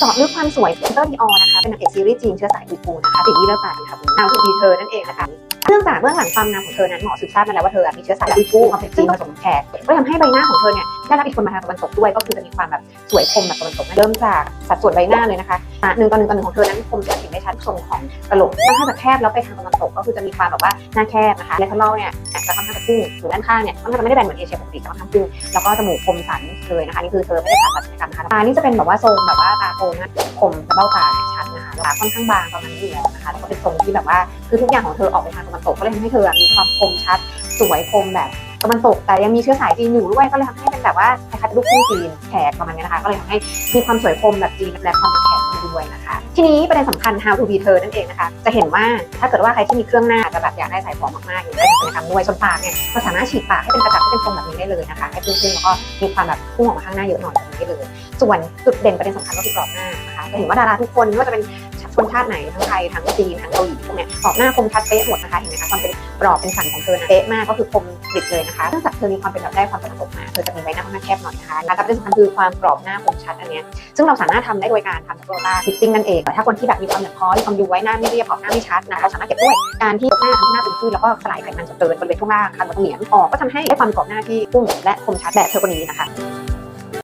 เจาะลึกความสวยเตอร์ดีออนะคะ เป็นนางเอกซีรีส์จีนเชื้อสายอุยกูนะคะสิ่งที่เลิศปานค่ะนางคือดีเธอนั่นเองนะคะเนื่องจากเบื้องหลังความงามของเธอนั้นหมอสืบทราบมาแล้วว่าเธอมีเชื้อสายอุยกูร์ควาเป็นจีนผสมแขกก็ทำให้ใบหน้าของเธอเนี่ย ได้รับอิทธิพลมาทางตะวันตกด้วย ก็คือจะมีความแบบสวยคมแบบตะวันตกเริ่มจากสัดส่วนใบหน้าเลยนะคะหนึ่งต่อหนึ่งต่อหนึ่งของเธอนั้นคมจะเห็นได้ชัดทรงของกระโหลกค่อนข้างจะแคบแล้วไปทางตะวันตกก็คือจะมีความแบบว่าหน้าแคบนะคะและทะเลาเนี่ยจะค่อนข้างจะพุ่งส่วนด้านข้างเนี่ยค่อนข้างจะไม่ได้แบนเหมือนเอเชียปกติจะค่อนข้างพุ่งแล้วก็จมูกคมสันเลยนะคะนี่คือเธอไม่ได้ผ่าตัดศัลยกรรมนะคะตานี่จะเป็นแบบว่าทรงแบบว่าตาโตนะคมจะเบ้าตาเนี่ยชัดนะคะตาค่อนข้างบางประมาณนี้อยู่แล้วนะคะแล้วก็เป็นทรงที่แบบว่าคือทุกอย่างของเธอออกไปทางตะวันตกก็เลยทำให้เธอมีความคมชัดสวยคมแบบตะวันตกแต่ยังมีเชื้อสายจีนอยู่ด้วยก็เลยทำให้ แบบว่าคล้ายๆลูกครึ่งจีนแขกประมาณนี้นะคะ ก็เลยทำให้มีความสวยคมแบบจีนและความเป็นแขกด้วยนะคะ ทีนี้ประเด็นสำคัญ how to be เธอนั่นเองนะคะ จะเห็นว่าถ้าเกิดว่าใครที่มีเครื่องหน้าจะแบบอยากได้ส่ของมากๆอยู่ได้ศัลยกรรมด้วยชนปากเนี่ยมันสามารถฉีดปากให้เป็นกระจับให้เป็นทรงแบบนี้ได้เลยนะคะให้พุ่งๆแล้วก็มีความแบบพุ่งออกมาข้างหน้าเยอะหน่อยแบบนี้ได้เลย ส่วนจุดเด่นประเด็นสำคัญก็คือกรอบหน้านะคะจะเห็นว่าดาราทุกคนไม่ว่าจะเป็น ชนชาติไหนทั้งไทยทั้งจีนทั้งเกาหลีพวกเนี้ยกรอบหน้าคมชัดเป๊ะหมดนะคะเห็นไหมคะความเป็นกรอบเป็นสันของเธอนะเป๊ะมากก็คือคมกริบเลยนะคะเนื่องจากเธอมีความเป็นแบบได้ความตะวันตกมาเธอจะมีใบหน้าค่อนข้างแคบหน่อยนะคะและประเด็นสำคัญคือความกรอบหน้าคมชัดอันเนี้ยซึ่งเราสามารถทำได้โดยการทำโรตาฟิตติ้งนั่นเองแต่ถ้าคนที่แบบมีความเหนือคอยความดูไว้หน้าไม่เรียบขอบหน้าไม่ชัดนะเราสามารถเก็บด้วยการที่ยกหน้าทำให้หน้าตึงขึ้นแล้วก็สลายไขมันส่วนเกินบริเวณช่วงล่างคันบนเหนียงออกก็ทำให้ได้ความกรอบหน้าที่พุ่งและคมชัดแบบเธอคนนี้นะคะ